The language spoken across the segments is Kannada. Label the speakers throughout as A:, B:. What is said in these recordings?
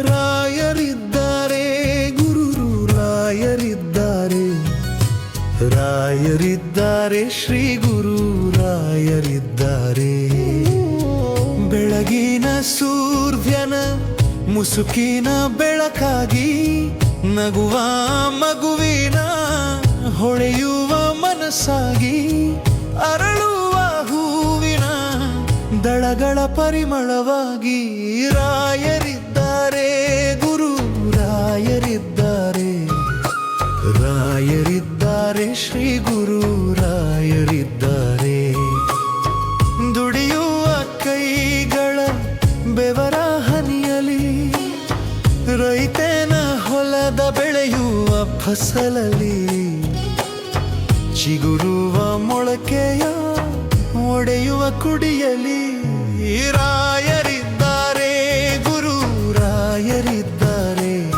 A: ರಾಯರಿದ್ದಾರೆ ಗುರು ರಾಯರಿದ್ದಾರೆ. ರಾಯರಿದ್ದಾರೆ ಶ್ರೀ ಗುರು ರಾಯರಿದ್ದಾರೆ. ಬೆಳಗಿನ ಸೂರ್ಯನ ಮುಸುಕಿನ ಬೆಳಕಾಗಿ ನಗುವ ಮಗುವಿನ ಹೊಳೆಯುವ ಮನಸ್ಸಾಗಿ ಅರಳುವ ಹೂವಿನ ದಳಗಳ ಪರಿಮಳವಾಗಿ ರಾಯರಿದ್ದಾರೆ ಗುರು ರಾಯರಿದ್ದಾರೆ ರಾಯರಿದ್ದಾರೆ ಶ್ರೀ ಗುರು. ಬೆಳೆಯುವ ಫಸಲಲ್ಲಿ ಚಿಗುರುವ ಮೊಳಕೆಯ ಒಡೆಯುವ ಕುಡಿಯಲಿ. ರಾಯರಿದ್ದಾರೆ ಗುರು ರಾಯರಿದ್ದಾರೆ.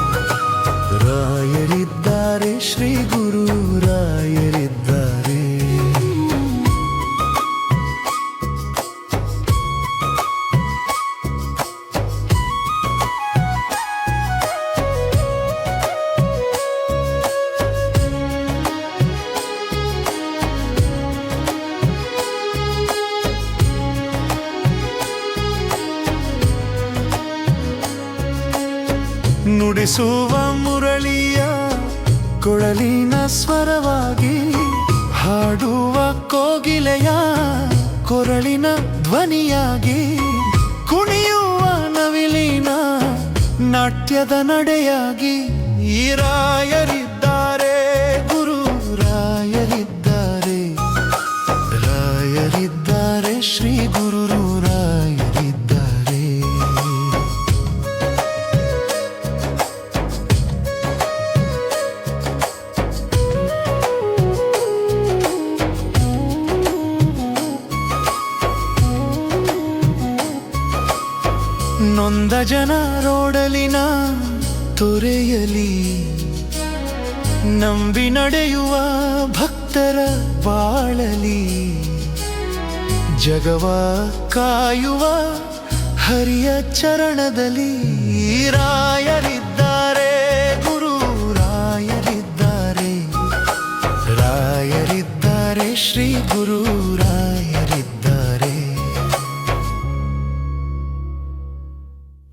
A: ರಾಯರಿದ್ದಾರೆ ಶ್ರೀ ಗುರು ನುಡಿಸುವ ಮುರಳಿಯ ಕೊಳಲಿನ ಸ್ವರವಾಗಿ ಹಾಡುವ ಕೋಗಿಲೆಯ ಕೊರಳಿನ ಧ್ವನಿಯಾಗಿ ಕುಣಿಯುವ ನವಿಲಿನ ನಾಟ್ಯದ ನಡೆಯಾಗಿ ಈ ನೊಂದ ಜನ ರೋಡಲಿನ ತೊರೆಯಲಿ, ನಂಬಿ ನಡೆಯುವ ಭಕ್ತರ ಬಾಳಲಿ. ಜಗವ ಕಾಯುವ ಹರಿಯ ಚರಣದಲ್ಲಿ ರಾಯರಿದ್ದಾರೆ, ಗುರು ರಾಯರಿದ್ದಾರೆ. ರಾಯರಿದ್ದಾರೆ ಶ್ರೀ ಗುರು ರಾಯ.